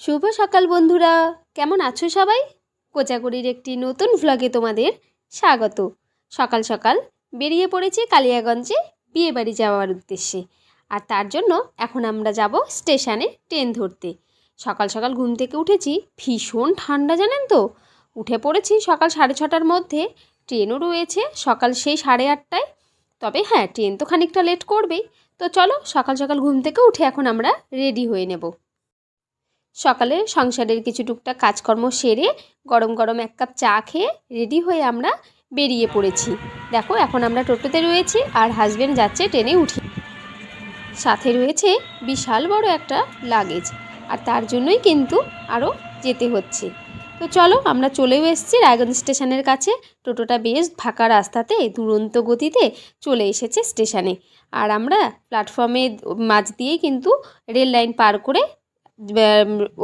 শুভ সকাল বন্ধুরা। কেমন আছো সবাই? কোচাগুড়ির একটি নতুন ভ্লগে তোমাদের স্বাগত। সকাল সকাল বেরিয়ে পড়েছি কালিয়াগঞ্জে বিয়েবাড়ি যাওয়ার উদ্দেশ্যে। আর তার জন্য এখন আমরা যাব স্টেশনে ট্রেন ধরতে। সকাল সকাল ঘুম থেকে উঠেছি, ভীষণ ঠান্ডা জানেন তো? উঠে পড়েছি সকাল সাড়ে ছটার মধ্যে। ট্রেনও রয়েছে সকাল সেই সাড়ে আটটায়। তবে হ্যাঁ ট্রেন তো খানিকটা লেট করবেই। তো চলো সকাল সকাল ঘুম থেকে উঠে এখন আমরা রেডি হয়ে নেব। সকালে সংসারের কিছু টুকটাক কাজকর্ম সেরে গরম গরম এক কাপ চা খেয়ে রেডি হয়ে আমরা বেরিয়ে পড়েছি। দেখো, এখন আমরা টোটোতে রয়েছি আর হাজবেন্ড যাচ্ছে ট্রেনে উঠি। সাথে রয়েছে বিশাল বড় একটা লাগেজ আর তার জন্যই কিন্তু আরও যেতে হচ্ছে। তো চলো, আমরা চলেও এসেছি রায়গঞ্জ স্টেশনের কাছে। টোটোটা বেশ ফাঁকা রাস্তাতে, দুরন্ত গতিতে চলে এসেছে স্টেশনে। আর আমরা প্ল্যাটফর্মে মাঝ দিয়েই কিন্তু রেল লাইন পার করে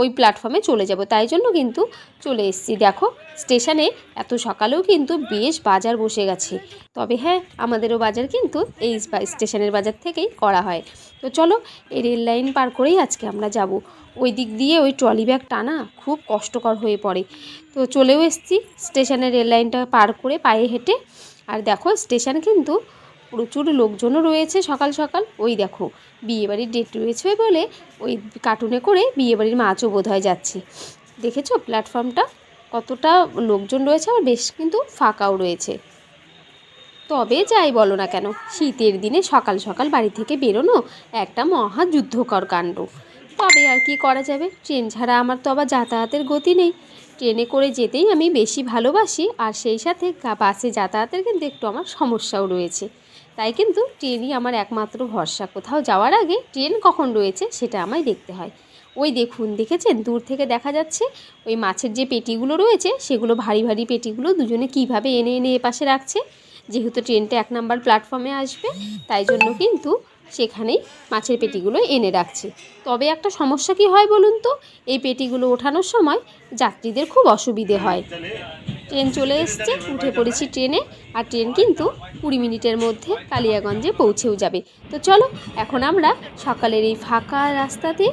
ওই প্ল্যাটফর্মে চলে যাব। তাই জন্য কিন্তু চলে এসেছি। দেখো স্টেশনে এত সকালেও কিন্তু বেশ বাজার বসে গেছে। তবে হ্যাঁ আমাদেরও বাজার কিন্তু এই স্টেশনের বাজার থেকেই করা হয়। তো চলো, এই রেল লাইন পার করেই আজকে আমরা যাব। ওই দিক দিয়ে ওই ট্রলি ব্যাগ টানা খুব কষ্টকর হয়ে পড়ে। তো চলেও এসেছি। স্টেশনের রেল লাইনটা পার করে পায়ে হেঁটে। আর দেখো স্টেশন কিন্তু প্রচুর লোকজনও রয়েছে সকাল সকাল। ওই দেখো, বিয়েবাড়ির ডেট রয়েছে বলে ওই কার্টুনে করে বিয়েবাড়ির মাছও বোধ হয় যাচ্ছে। দেখেছ প্ল্যাটফর্মটা কতটা লোকজন রয়েছে আর বেশ কিন্তু ফাঁকাও রয়েছে। তবে যাই বলো না কেন, শীতের দিনে সকাল সকাল বাড়ি থেকে বেরোনো একটা মহা যুদ্ধকর কাণ্ড। তবে আর কি করা যাবে? ট্রেন ছাড়া আমার তো আবার যাতায়াতের গতি নেই। ট্রেনে করে যেতেই আমি বেশি ভালোবাসি, আর সেই সাথে বাসে যাতায়াতের কিন্তু একটু আমার সমস্যাও রয়েছে। তাই কিন্তু ট্রেনই আমার একমাত্র ভরসা। কোথাও যাওয়ার আগে ট্রেন কখন রয়েছে সেটা আমায় দেখতে হয়। ওই দেখুন, দেখেছেন? দূর থেকে দেখা যাচ্ছে ওই মাছের যে পেটিগুলো রয়েছে, সেগুলো ভারী ভারী পেটিগুলো দুজনে কীভাবে এনে এনে এপাশে রাখছে? যেহেতু ট্রেনটা এক নাম্বার প্ল্যাটফর্মে আসবে, তাই জন্য কিন্তু সেখানেই মাছের পেটিগুলো এনে রাখছে। তবে একটা সমস্যা কি হয় বলুন তো? এই পেটিগুলো ওঠানোর সময় যাত্রীদের খুব অসুবিধে হয়। ট্রেন চলে এসছে, উঠে পড়েছি ট্রেনে, আর ট্রেন কিন্তু কুড়ি মিনিটের মধ্যে কালিয়াগঞ্জে পৌঁছেও যাবে। তো চলো, এখন আমরা সকালের এই ফাঁকা রাস্তাতে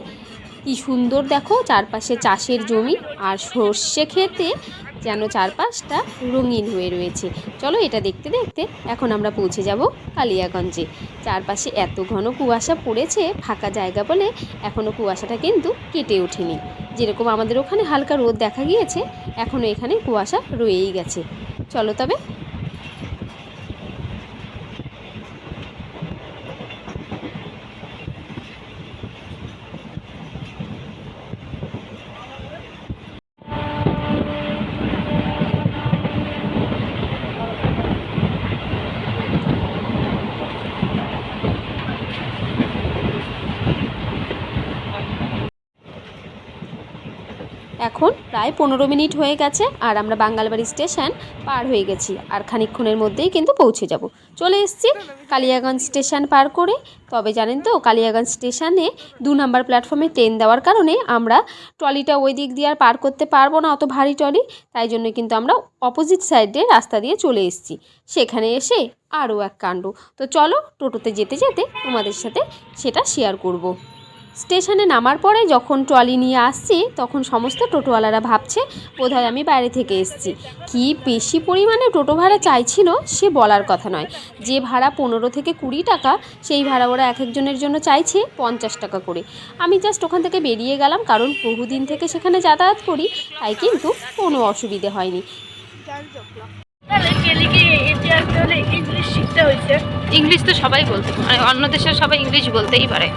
কি সুন্দর দেখো, চারপাশে চাষের জমি আর সর্ষে খেতে যেন চারপাশটা রঙিন হয়ে রয়েছে। চলো এটা দেখতে দেখতে এখন আমরা পৌঁছে যাব কালিয়াগঞ্জে। চারপাশে এত ঘন কুয়াশা পড়েছে, ফাঁকা জায়গা বলে এখনও কুয়াশাটা কিন্তু কেটে ওঠেনি। যেরকম আমাদের ওখানে হালকা রোদ দেখা গিয়েছে এখনও এখানে কুয়াশা রয়েই গেছে। চলো তবে এখন প্রায় পনেরো মিনিট হয়ে গেছে আর আমরা বাঙ্গালবাড়ি স্টেশন পার হয়ে গেছি আর খানিকক্ষণের মধ্যেই কিন্তু পৌঁছে যাব। চলে এসেছি কালিয়াগঞ্জ স্টেশন পার করে। তবে জানেন তো, কালিয়াগঞ্জ স্টেশনে দু নম্বর প্ল্যাটফর্মে ট্রেন দেওয়ার কারণে আমরা ট্রলিটা ওই দিক দিয়ে আর পার করতে পারব না, অত ভারী ট্রলি। তাই জন্য কিন্তু আমরা অপোজিট সাইডে রাস্তা দিয়ে চলে এসেছি। সেখানে এসে আরও এক কাণ্ড। তো চলো টোটোতে যেতে যেতে তোমাদের সাথে সেটা শেয়ার করব। স্টেশনে নামার পরে যখন ট্রলি নিয়ে আসছি, তখন সমস্ত টোটোওয়ালারা ভাবছে, বোধহয় আমি বাইরে থেকে এসেছি। কি বেশি পরিমাণে টোটো ভাড়া চাইছিল, সে বলার কথা নয়। যে ভাড়া পনেরো থেকে কুড়ি টাকা, সেই ভাড়া ওরা এক একজনের জন্য চাইছে পঞ্চাশ টাকা করে। আমি জাস্ট ওখান থেকে বেরিয়ে গেলাম, কারণ বহুদিন থেকে সেখানে যাতায়াত করি, তাই কিন্তু কোনো অসুবিধে হয়নি। ইংলিশ তো সবাই বলতে অন্য দেশের সবাই ইংলিশ বলতেই পারে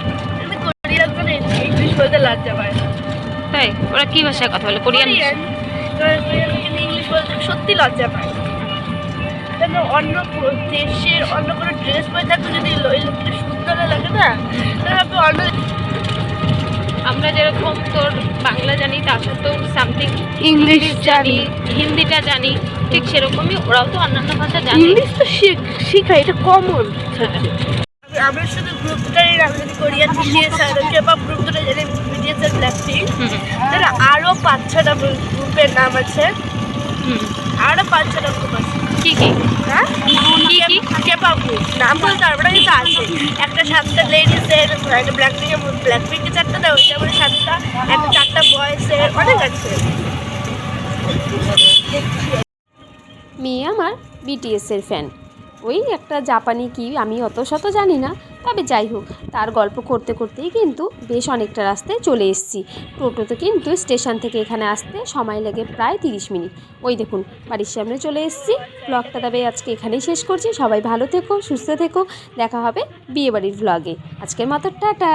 কিন্তু কোরিয়ান মানে ইংলিশ বলতে লজ্জা পায় তাই? ওরা কি ভাষায় কথা বলে? কোরিয়ান? ইংলিশ বলতে সত্যি লজ্জা পায় কেন? অন্য কো- দেশের অন্য কোনো ড্রেস পরে থাকলে যদি সুন্দর লাগে না তাহলে অন্য আমরা যেরকম তোর বাংলা জানি তার সাথেও সামথিং ইংলিশ জানি হিন্দিটা জানি ঠিক সেরকমই ওরাও তো অন্যান্য ভাষা জানে। ইংলিশ তো শিখ শিখা এটা কমন আমরা শুধু গ্রুপ দুটাই আমি যদি কোরিয়ান বিটিএস আর কেপপ গ্রুপ দুটো জানি বিটিএস আর ব্ল্যাক পিঙ্ক হুম, তাহলে আরও পাঁচ ছটা গ্রুপের নাম আছে। হুম। আরও পাঁচ ছটা গ্রুপ আছে। কি কি? হ্যাঁ? কি কি? গ্রুপ নাম বলতে পারব না কিন্তু আছে। একটা সাতটা লেডিসের একটা চারটা দেয় ওইটা মানে সাতটা। একটা চারটা বয়েজ অনেক আছে। মেয়ে আমার বিটিএসের ফ্যান ওই একটা জাপানি কি আমি অত শত জানি না। তবে যাই হোক, তার গল্প করতে করতেই কিন্তু বেশ অনেকটা রাস্তায় চলে এসেছি। টোটোতে কিন্তু স্টেশন থেকে এখানে আসতে সময় লাগে প্রায় তিরিশ মিনিট। ওই দেখুন, বাড়ির সামনে চলে এসেছি। ব্লগটা তবে আজকে এখানেই শেষ করছি। সবাই ভালো থেকো, সুস্থ থেকো। দেখা হবে বিয়েবাড়ির ব্লগে আজকের মতো, টাটা।